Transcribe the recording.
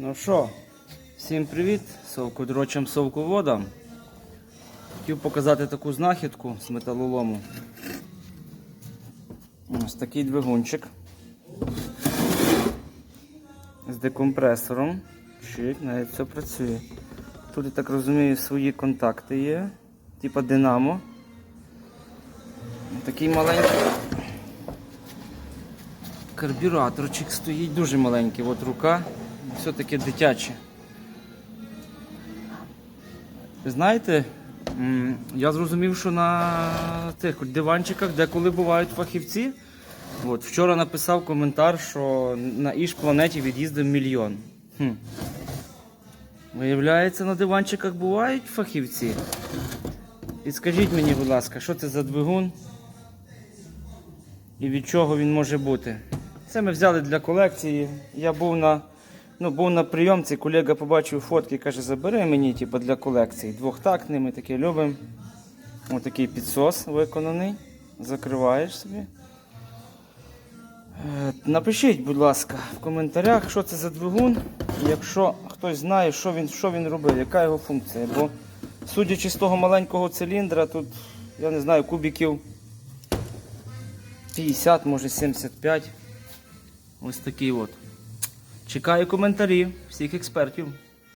Ну що, всім привіт, совкодрочам совководам. Хотів показати таку знахідку з металолому. Ось такий двигунчик з декомпресором. Чик, навіть все працює. Тут, я так розумію, свої контакти є, типа динамо. Такий маленький карбюраторчик стоїть, дуже маленький. От рука, все-таки дитяче. Ви знаєте, я зрозумів, що на цих диванчиках деколи бувають фахівці. От, вчора написав коментар, що на іж планеті від'їздив мільйон. Хм. Виявляється, на диванчиках бувають фахівці. І скажіть мені, будь ласка, що це за двигун? І від чого він може бути? Це ми взяли для колекції. Я був на, ну, був на прийомці, колега побачив фотки, каже, забери мені типу, для колекції. Двохтактний, ми таке любимо. Ось такий підсос виконаний. Закриваєш собі. Е, Напишіть, будь ласка, в коментарях, що це за двигун. Якщо хтось знає, що він, що він робив, яка його функція. Бо судячи з того маленького циліндра, тут, я не знаю, кубиків 50, може 75. Ось такий от. Чекаю коментарів всіх експертів.